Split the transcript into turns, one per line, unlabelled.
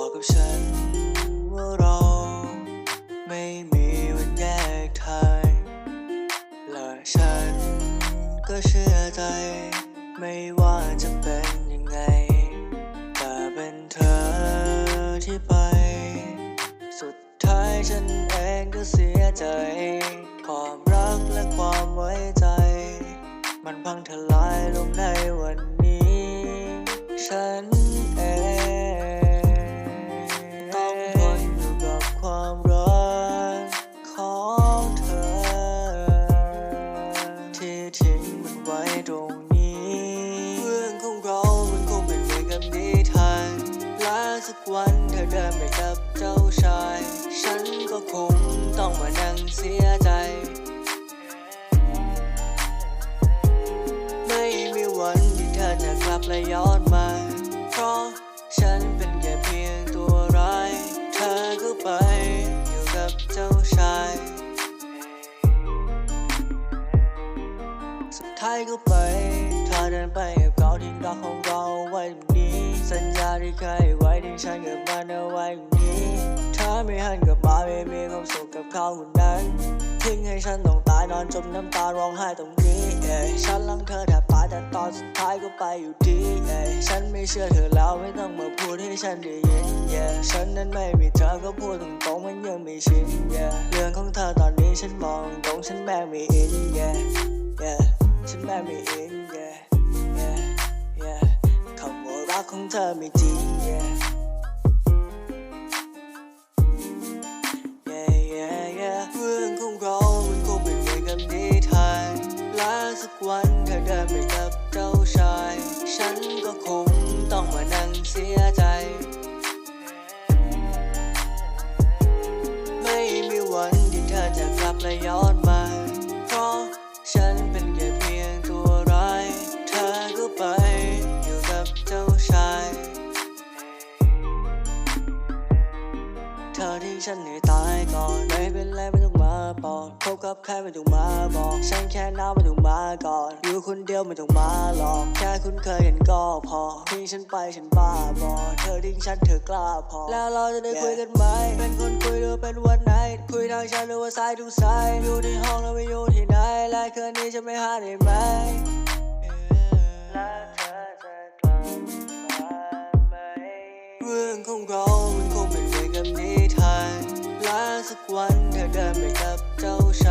อกกับฉันว่าเราไม่มีวันแยกทางและฉันก็เชื่อใจ ไม่ว่าจะเป็นยังไง แต่เป็นเธอที่ไป สุดท้ายฉันเองก็เสียใจ ความรักและความไว้ใจ มันพังทลายลงในวัน ตรงนี้ เรื่องของเรามันคงเป็นเหมือนกับนิทานและสักวันเธอเดินไปกับเจ้าชาย ฉันก็คงต้องมานั่งเสียใจ ไม่มีวันที่เธอจะกลับและย้อนมา เพราะฉัน ท้ายก็ไปเธอเดินไปกับเขาทิ้งรักของเราไว้ตรงนี้ สัญญาที่เคยไว้ทิ้งฉันกับมันเอาไว้ตรงนี้เธอไม่หันกลับมาไม่มีความสุขกับเขาคนนั้นทิ้งให้ฉันต้องตายนอนจมน้ำตาร้องไห้ตรงนี้เอ้ยฉันรังเธอแทบตายแต่ตอนสุดท้ายก็ไปอยู่ดีเอ้ยฉันไม่เชื่อเธอแล้วไม่ต้องมาพูดให้ฉันได้ยิน yeah ฉันนั้นไม่มีเธอก็พูดตรงๆมันยังไม่ชิน yeah เรื่องของเธอตอนนี้ฉันมองตรงฉันแม่งไม่อิน yeah yeah ฉันแม่ไม่เอิน yeah yeah yeah คำว่ารักของเธอไม่จริง yeah yeah yeah yeah เรื่องของเรามันคงเป็นเหมือนกับนิทานและสักวันเธอเดินไปกับเจ้าชาย ฉันก็คงต้องมานั่งเสียใจ ไม่มีวันที่เธอจะกลับและย้อน ฉันให้ตายก่อนไม่เป็นไรไม่ต้องมาบอกพบกับใครไม่ต้องมาบอก ฉันแค่น้าไม่ต้องมาก่อน อยู่คนเดียวไม่ต้องมาหรอก แค่คุ้นเคยกันก็พอ ทิ้งฉันไปฉันบ้าบอเธอทิ้งฉันเธอกล้าพอ แล้วเราจะได้คุยกันไหม เป็นคนคุยหรือเป็นวันไหน คุยทางฉันหรือว่าสายทุกสาย อยู่ที่ห้องแล้วไม่อยู่ที่ไหนและคืนนี้จะไม่หาได้ไหมและเธอจะกลับมาไหมเรื่องของเรามันคงเป็นเหมือนกับนิทานและสัก วันเธอ